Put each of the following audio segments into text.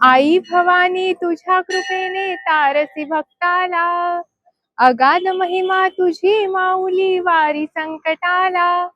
आई भवानी तुझ्या कृपेने तारसी भक्ताला. अगाध महिमा तुझी माऊली वारी संकटाला.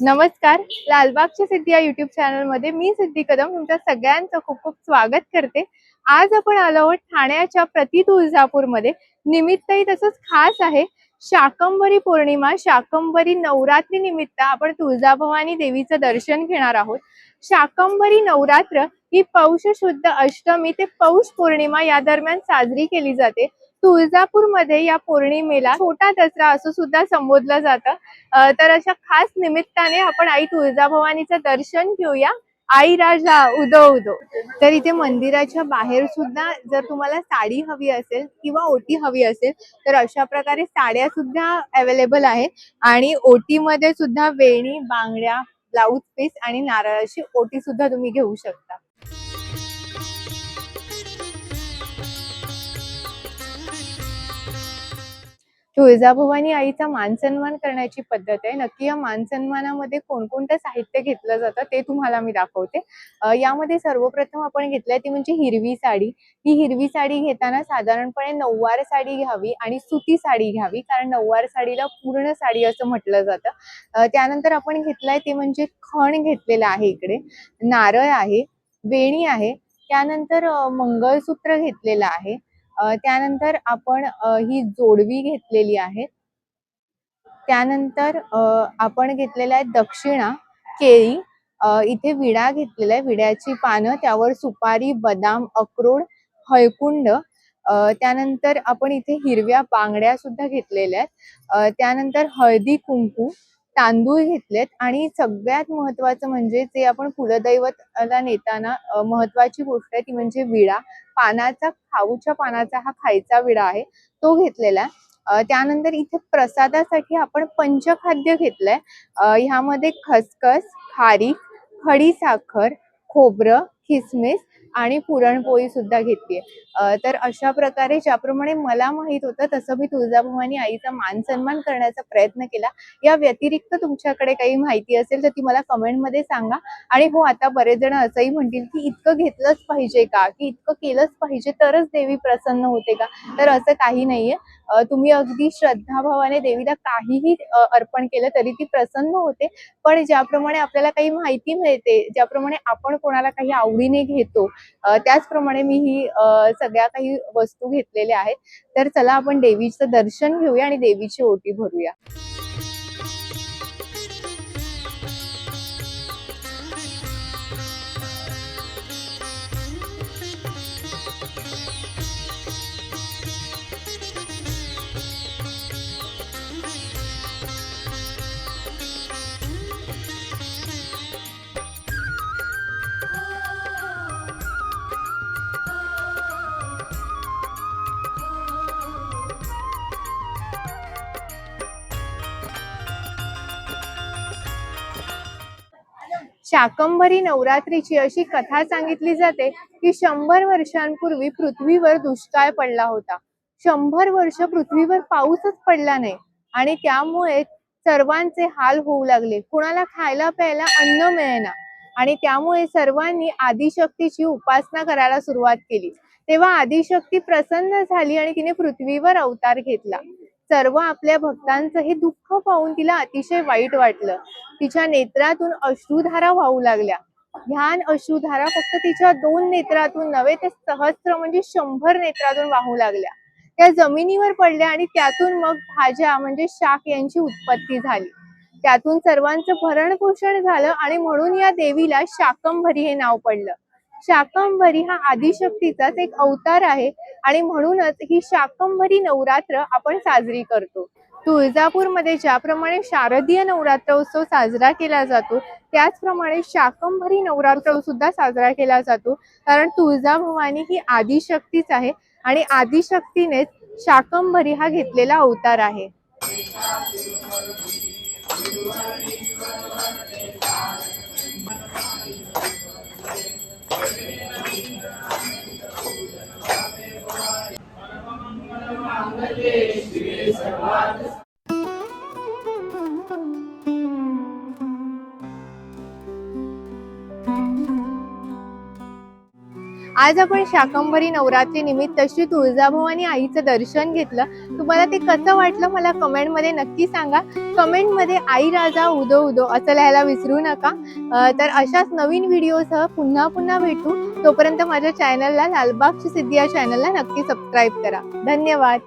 नमस्कार लालबागच्या सिद्धी या युट्यूब चॅनलमध्ये मी सिद्धी कदम तुमच्या सगळ्यांचं खूप खूप स्वागत करते. आज आपण आलो आहोत ठाण्याच्या प्रति तुळजापूरमध्ये. निमित्तही तसंच खास आहे. शाकंभरी पौर्णिमा शाकंभरी नवरात्री निमित्त आपण तुळजाभवानी देवीचं दर्शन घेणार आहोत. शाकंभरी नवरात्र ही पौष शुद्ध अष्टमी ते पौष पौर्णिमा या दरम्यान साजरी केली जाते. तुळजापूरमध्ये या पौर्णिमेला छोटा दसरा असं सुद्धा संबोधलं जातं. तर अशा खास निमित्ताने आपण आई तुळजाभवानीचं दर्शन घेऊया. आई राजा उदो उदो. तर इथे मंदिराच्या बाहेर सुद्धा जर तुम्हाला साडी हवी असेल किंवा ओटी हवी असेल तर अशा प्रकारे साड्या सुद्धा अवेलेबल आहेत. आणि ओटीमध्ये सुद्धा वेणी बांगड्या ब्लाऊज पीस आणि नारळाची ओटी सुद्धा तुम्ही घेऊ शकता. तुळजाभवानी आईचा मानसन्मान करण्याची पद्धत आहे. नक्की या मानसन्मानामध्ये कोणकोणतं साहित्य घेतलं जातं ते तुम्हाला मी दाखवते. यामध्ये सर्वप्रथम आपण घेतलंय ती म्हणजे हिरवी साडी. ही हिरवी साडी घेताना साधारणपणे नऊवार साडी घ्यावी आणि सुती साडी घ्यावी कारण नऊवार साडीला पूर्ण साडी असं म्हटलं जातं. त्यानंतर आपण घेतलंय ते म्हणजे खण घेतलेलं आहे इकडे. नारळ आहे वेणी आहे त्यानंतर मंगळसूत्र घेतलेलं आहे. त्यानंतर आपण ही जोडवी घेतलेली आहे. त्यानंतर आपण घेतलेला आहे दक्षिणा केळी. इथे विडा घेतलेला आहे. विड्याची पानं त्यावर सुपारी बदाम अक्रोड हळकुंड. त्यानंतर आपण इथे हिरव्या बांगड्या सुद्धा घेतलेल्या आहेत. त्यानंतर हळदी कुंकू. तांदूळ घेतलेत. आणि सगळ्यात महत्वाचं म्हणजे जे आपण कुलदैवतला नेताना महत्वाची गोष्ट आहे ती म्हणजे विडा पानाचा खाऊच्या पानाचा हा खायचा विडा आहे तो घेतलेला आहे. त्यानंतर इथे प्रसादासाठी आपण पंचखाद्य घेतलंय. ह्यामध्ये खसखस खारीक खडी साखर खोबरं किसमिस आणि पुरणपोळी सुद्धा घेतलीये तर अशा प्रकारे ज्याप्रमाणे मला माहीत होतं तसं मी तुळजाभवानी आईचा मान सन्मान करण्याचा प्रयत्न केला. या व्यतिरिक्त तुमच्याकडे काही माहिती असेल तर ती मला कमेंटमध्ये सांगा. आणि हो आता बरेच जण असंही म्हणतील की इतकं घेतलंच पाहिजे का? की इतकं केलंच पाहिजे तरच देवी प्रसन्न होते का? तर असं काही नाहीये. तुम्ही अगदी श्रद्धाभावाने देवीला काहीही अर्पण केलं तरी ती प्रसन्न होते. पण ज्याप्रमाणे आपल्याला काही माहिती मिळते ज्याप्रमाणे आपण कोणाला काही आवडीने घेतो त्याचप्रमाणे मी ही सगळ्या काही वस्तू घेतलेल्या आहेत. तर चला आपण देवीचं दर्शन घेऊया आणि देवीची ओटी भरूया. शाकंभरी नवरात्रीची अशी कथा सांगितली जाते की शंभर वर्षांपूर्वी पृथ्वीवर दुष्काळ पडला होता. शंभर वर्ष पृथ्वीवर पाऊसच पडला नाही आणि त्यामुळे सर्वांचे हाल होऊ लागले. कुणाला खायला प्यायला अन्न मिळेना. आणि त्यामुळे सर्वांनी आदिशक्तीची उपासना करायला सुरुवात केली. तेव्हा आदिशक्ती प्रसन्न झाली आणि तिने पृथ्वीवर अवतार घेतला. सर्व आपल्या भक्तांचं हे दुःख पाहून तिला अतिशय वाईट वाटलं. तिच्या नेत्रातून अश्रुधारा वाहू लागल्या. ध्यान अश्रुधारा फक्त तिच्या दोन नेत्रातून नव्हे ते सहस्र म्हणजे शंभर नेत्रातून वाहू लागल्या. त्या जमिनीवर पडल्या आणि त्यातून मग भाज्या म्हणजे शाक यांची उत्पत्ती झाली. त्यातून सर्वांचं भरण पोषण झालं आणि म्हणून या देवीला शाकंभरी हे नाव पडलं. शाकंभरी हा आदिशक्तीचाच एक अवतार आहे आणि म्हणूनच ही शाकंभरी नवरात्र आपण साजरी करतो. तुळजापूरमध्ये ज्याप्रमाणे शारदीय नवरात्र उत्सव साजरा केला जातो त्याचप्रमाणे शाकंभरी नवरात्र सुद्धा साजरा केला जातो. कारण तुळजाभवानी ही आदिशक्तीच आहे आणि आदिशक्तीनेच शाकंभरी हा घेतलेला अवतार आहे. आज आपण शाकंभरी नवरात्री निमित्त श्री तुळजाभवानी आईचं दर्शन घेतलं. तुम्हाला ते कसं वाटलं मला कमेंटमध्ये नक्की सांगा. कमेंटमध्ये आई राजा उदो उदो असं लिहायला विसरू नका. तर अशाच नवीन व्हिडिओसह पुन्हा पुन्हा भेटू. तोपर्यंत माझ्या चॅनलला लालबागची सिद्धी या चॅनलला नक्की सबस्क्राईब करा. धन्यवाद.